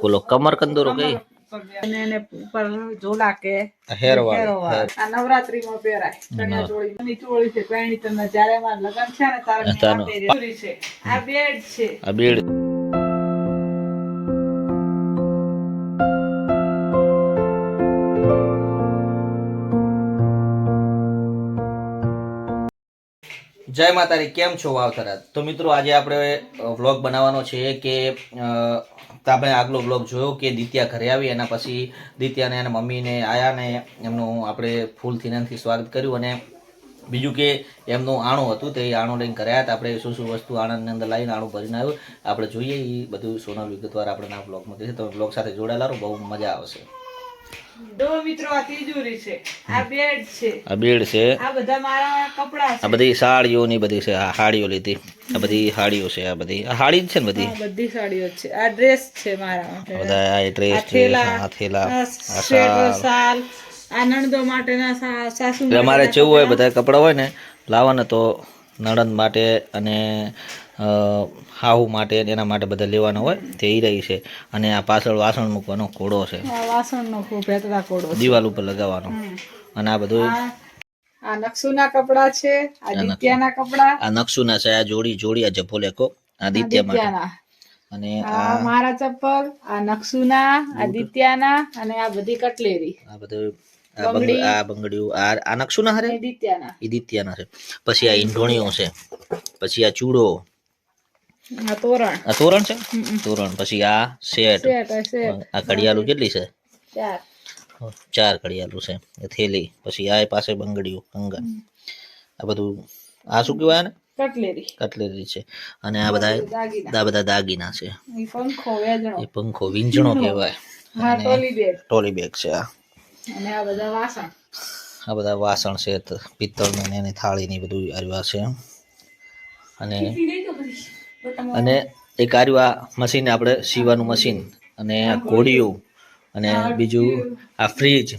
બોલો કમર કંદોરો કઈ? એને ઉપર ઝોલા કે હેરવાળી. આ નવરાત્રીમાં પહેરાય. ચણિયા ચોળી. ચોળી છે પહેણી તમને જ્યારે લગન છે ને તારે છે. આ બેડ છે. આ બેડ. જય માતારી, કેમ છો વાવતરા તો મિત્રો, આજે આપણે વ્લોગ બનાવવાનો છે કે આપણે આગલો વ્લોગ જોયો કે દિત્યા ઘરે આવી એના પછી દિત્યાને એના મમ્મીને, આયાને, એમનું આપણે ફૂલથી નાનથી સ્વાગત કર્યું અને બીજું કે એમનું આણું હતું તે આણું લઈને આવ્યા હતા. આપણે શું શું વસ્તુ આણંદની અંદર લાવીને આણું ભરીને આવ્યું, આપણે જોઈએ એ બધું સોના વિગતવાર આપણે આ બ્લોગમાં કહીએ તમે બ્લોગ સાથે જોડાયેલા બહુ મજા આવશે. દો મિત્રો આ તિજોરી છે. આ બેડ છે. આ બેડ છે. આ બધા મારા કપડા આ છે બધી છે આ સાડીઓ લીધી. આ બધી સાડીઓ છે આ બધી. આ સાડી જ છે ને બધી? આ બધી સાડીઓ છે. આ ડ્રેસ છે મારા બધા આ ડ્રેસ છે આ થેલા આ આ સાલ શાલ. માટેના સાસુ એટલે અમારે માટેના જેવું હોય બધા કપડાં હોય ને લાવવાના તો નણંદ માટે અને હાહુ માટે એના માટે બધા લેવાના હોય તે ઈ રહી છે. અને આ પાછળ વાસણ મૂકવાનો કોડો છે. વાસણનો ખૂબ ભેતરા કોડો દિવાલ ઉપર લગાવવાનો. અને આ બધું આ નકશુના કપડા છે આ દિત્યાના કપડા. આ નકશુના છે આ જોડી જોડી આ જભો લેકો આ દિત્યા માટે. અને આ મારા ચપ્પલ આ નકશુના આ દિત્યાના અને આ બધી કટલેરી. આ બધું આ બંગ આ બંગડીઓ આ આ નકશુના હારે? એ દિત્યાના છે. પછી આ ઈંઢોણીઓ છે. પછી આ ચૂડો. આ તોરણ. આ તોરણ છે? તોરણ. પછી આ સેટ આ ઘડિયાળું કેટલી છે? ચાર. ચાર ઘડિયાળું છે. થેલી. પછી આ પાસે બંગડીઓ કંગન. આ બધું આ શું કહેવાય ને કટલેરી. કટલેરી છે. અને આ બધા દાગીના. આ બધા દાગીના છે. એ પંખો પંખો વીંજણો કહેવાય. ટોલી બેગ છે આ. અને આ બધા વાસણ? આ બધા વાસણ છે ત- પિત્તળની ને એની થાળીની બધું આવ્યા છે. અને અને એક આવ્યું આ મશીન આપણે સીવાનું મશીન અને આ કોડિયું અને બીજું આ ફ્રીજ.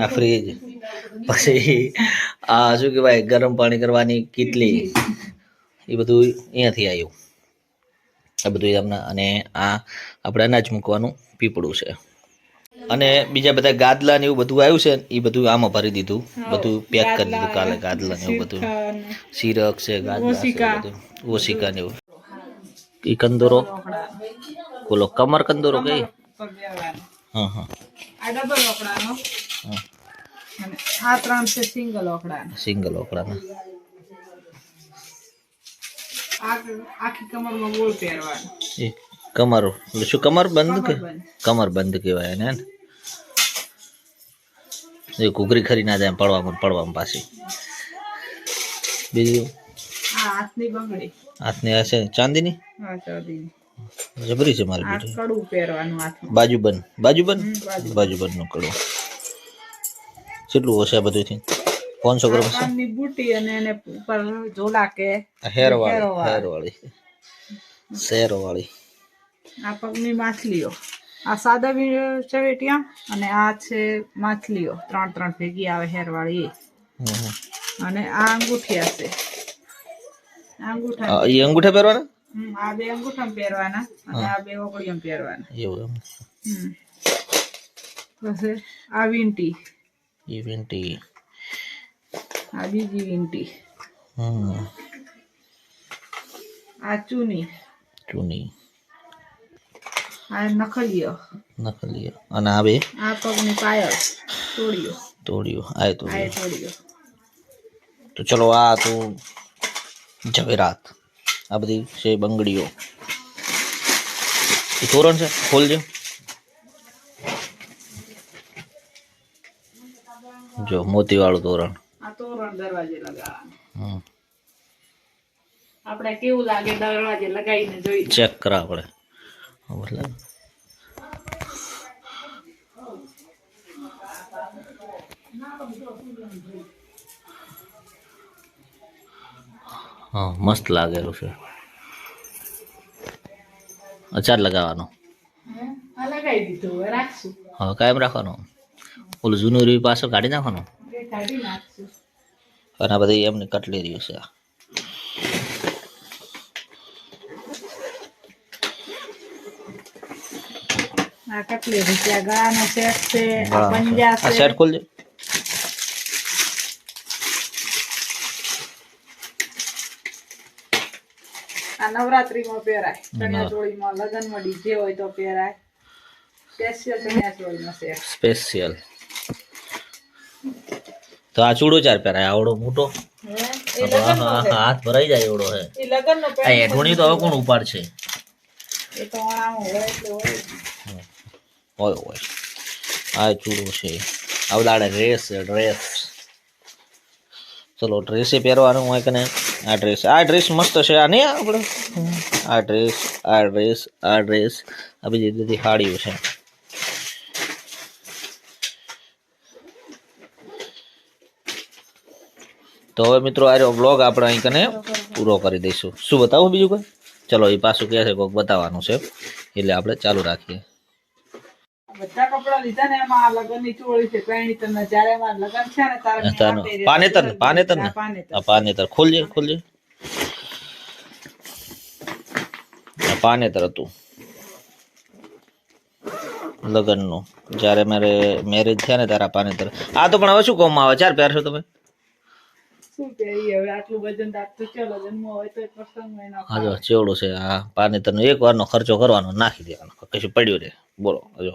આ ફ્રીજ. પછી આ શું કહેવાય ગરમ પાણી કરવાની કીટલી. એ બધું અહીંયાથી આવ્યું આ બધું એમના અને આ આપણે અનાજ મૂકવાનું પીપળું છે. અને બીજા બધા ગાદલા ને એવું બધું આવ્યું છે એ બધું આમાં ભરી દીધું. બધું પેક કરી દીધું કાલે ગાદલા ને એવું બધું. સિરક છે ગાદલા છે. બધું. ઓશિકા ને એવું. એ કંદોરો? બોલો કમર કંદોરો કઈ. હા હા. આ ડબલ ઓકડાનો. હા. આ ત્રણ છે સિંગલ ઓકડાનો. સિંગલ ઓકડાના. આખી કમરમાં ગોળ પહેરવાનો. કમર એટલે શું કમર બંધ કે કમર બંધ કહેવાય એને એ ઘૂઘરી ખરી ના જાય પડવામાં પડવામાં પાછી. બીજું? હાથની હશે ચાંદીની? જબરી છે મારી બીજું. બાજુબન. બાજુબન? બાજુબન. નું. કડું કેટલું હશે આ બધુંથી? પાંચસો ગ્રામ હશે? બુટી અને એને ઉપર ઝોલા કે હેરવાળી હેરવાળી. હેરવાળી. શેરવાળી. આ પગની માછલીઓ. આ સાદા ચવેટિયા અને આ છે માછલીઓ. ત્રણ ત્રણ ભેગી આવે હેરવાળી અને આ અંગૂઠિયા છે. અંગૂઠા એ અંગૂઠા પહેરવાના? આ બે અંગૂઠા પહેરવાના અને આ બે ઓગળીઓ પહેરવાના. એવું એમ. પછી આ વીંટી. એ વિંટી. આ બીજી વીંટી. હમ. આ ચૂની. ચૂની. આ નખલીઓ નકલી અને આ બે? આ પગની પાયલ. તોડ્યું. આ તો આ એ તો ચલો આ તો જવેરાત આ બધી છે બંગડીઓ. એ તોરણ છે? ખોલજો જો. મોતી વાળું તોરણ. આ તોરણ દરવાજે લગાવવાનું. હમ. આપણે કેવું લાગે દરવાજે લગાવીને જોઈ. ચેક કરા આપણે. મતલબ હા મસ્ત લાગેલું છે અચાર લગાવવાનો હવે કાયમ રાખવાનો ઓલું જૂનું રીવ પાછો કાઢી નાખવાનું અને આ બધી એમની કટલેરીઓ છે આ. કેટલી રૂપિયા ગળાનો સેટ છે? આ. પંજા છે? સેટ આ નવરાત્રીમાં પહેરાય. ચણિયા ચોળીમાં લગ્નમાં ડીજે હોય તો પહેરાય. સ્પેશિયલ ચણિયા સેટ. સ્પેશિયલ તો આ ચૂડો ચાર પહેરાય આવડો મોટો? હાથ ભરાઈ જાય એવડો હે. આ તો હવે કોણ ઉપાડ છે એ તો હોય એટલે હોય. જ. હોય હોય. આ ચૂડો છે. આ બધા ડ્રેસ છે ડ્રેસ ચલો ડ્રેસે પહેરવાનું હોય કે આ ડ્રેસ આ ડ્રેસ મસ્ત છે. આ નહીં આપણે? આ ડ્રેસ આ ડ્રેસ આ ડ્રેસ આ બધી બધી સાડીઓ છે. તો હવે મિત્રો આ બ્લોગ આપણે અહીં કને પૂરો કરી દઈશું. શું બતાવું બીજું કોઈ? ચલો, એ પાછું કહે છે કોઈક બતાવવાનું છે. એટલે આપણે ચાલુ રાખીએ. કપડા લીધા ને એમાં આ લગ્નની ચોળી છે પહેણી તમને જ્યારે એમાં લગ્ન છે ને તારે પહેર્યા. પાનેતર ને પાનેતર ને? પાનેતર. પાનેતર. ખોલજે ખોલજે. પાનેતર હતું. લગ્નનું. જ્યારે મારે મેરેજ થયા ને ત્યારે પાનેતર. આ તો પણ હવે શું કોમમાં આવે? ચાર પહેરશો તમે? હા જો ચેવડું છે આ પાનેતરનો. એક વારનો ખર્ચો કરવાનો નાખી દેવાનો. કશું પડ્યું રે બોલો જો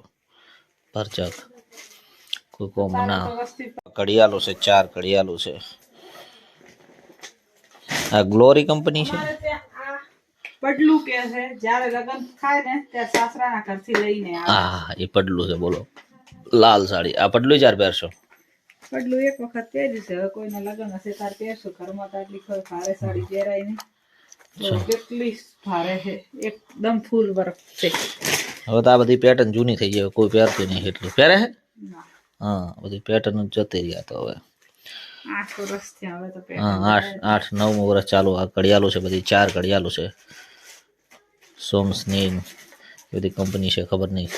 ભરચક કોઈ કોમ ના. વ્યવસ્થિત ઘડિયાળો છે ચાર ઘડિયાળો છે. આ ગ્લોરી કંપની છે? પડલું કે છે જ્યારે લગ્ન થાય ને ત્યારે સાસરાના ઘરથી લઈને હા એ પડલું છે બોલો. લાલ સાડી. આ પડલું ચાર પહેરશો? પડલું એક વખત પહેર્યું છે. હવે કોઈના લગ્ન હશે ત્યારે પહેરશું. ઘરમાં તો આટલી કોઈ ભારે સાડી પહેરાય નહીં. કેટલી ભારે છે. એકદમ ફૂલ વર્ક છે. હવે તો આ બધી પેટર્ન જૂની થઈ ગઈ કોઈ પહેરતું નહીં એટલું. પહેરે હે? હા બધી પેટર્ન જતી રહ્યા તો હવે. હા આઠ આઠ નવમું વર્ષ ચાલુ આ ઘડિયાળો છે બધી ચાર ઘડિયાળો છે. સોમ્સની બધી કંપની છે ખબર નહીં.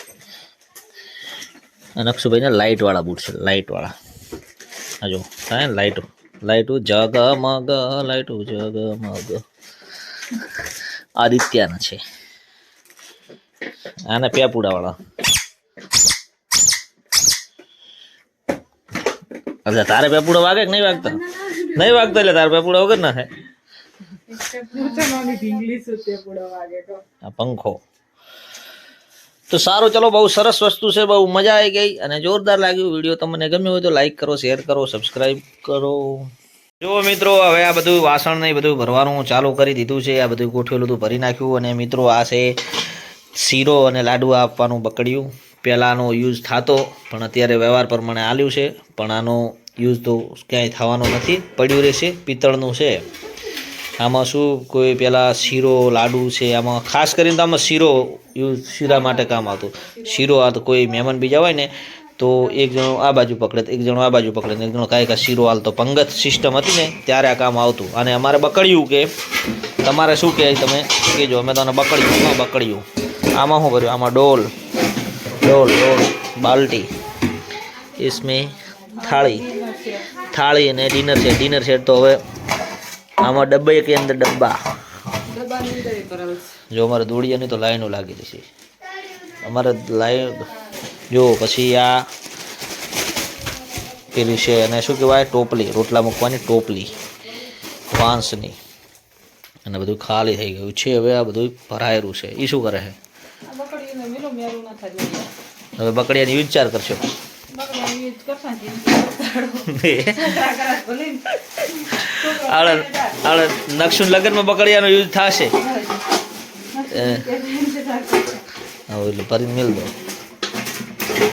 અને લાઇટવાળા લાઇટ વાળા બૂટ છે લાઇટ વાળા. આ જો ને લાઇટો લાઇટો જગમગ લાઇટો જગમગ. આદિત્યના છે. આના પેપુડા વાળા અચ્છા તારે પેપુડા વાગે કે નહીં વાગતા? નહીં વાગતા એટલે તારે પેપુડા વગર ના થાય? પંખો. તો સારું, ચલો, બહુ સરસ વસ્તુ છે, બહુ મજા આવી ગઈ અને જોરદાર લાગ્યું. વીડિયો તમને ગમ્યો હોય તો લાઈક કરો શેર કરો સબસ્ક્રાઈબ કરો. જો મિત્રો, હવે આ બધું વાસણ ને બધું ભરવાનું ચાલુ કરી દીધું છે. આ બધું ગોઠવેલું હતું, ભરી નાખ્યું અને મિત્રો આ છે શીરો અને લાડવા આપવાનું બકડ્યું. પહેલાંનો યુઝ થતો, પણ અત્યારે વ્યવહાર પ્રમાણે આલ્યું છે. પણ આનો યુઝ તો ક્યાંય થવાનો નથી, પડ્યું રહેશે, પિત્તળનું છે. આમાં શું કોઈ પહેલાં શીરો, લાડુ છે, આમાં ખાસ કરીને તો આમાં શીરો યુઝ શીરા માટે કામ આવતું. શીરો આ તો કોઈ મહેમાન બીજા હોય ને, તો એક જણો આ બાજુ પકડે, એક જણો આ બાજુ પકડે એક જણો કાંઈ કાંઈ શીરો હાલતો પંગત સિસ્ટમ હતી ને, ત્યારે આ કામ આવતું. અને અમારે બકડ્યું કે, તમારે શું કહે તમે? કહેજો, અમે તો બકડ્યું બકડ્યું. આમાં શું ભર્યું આમાં ડોલ. ડોલ ડોલ. બાલ્ટી. ઇસમે થાળી. થાળી અને ડિનર સેટ. ડિનર સેટ તો હવે આમાં ડબ્બા કે અંદર ડબ્બા. જો અમારે દોડીયાની તો લાઈનો લાગી છે અમારે લાઈન જો પછી આ પેલી છે અને શું કહેવાય? ટોપલી. રોટલા મૂકવાની ટોપલી. વાંસની. અને બધું ખાલી થઈ ગયું છે. હવે આ બધું ભરાયેલું છે. એ શું કરે છે? હવે બકડિયાની વિચાર કરશો. બકડીને યુઝ કરતા છોકરા કરા ભલે ને. આળે આળે નક્ષુન લગ્નમાં બકડિયાનો યુઝ થશે. એટલે ભરીને મેળ દો.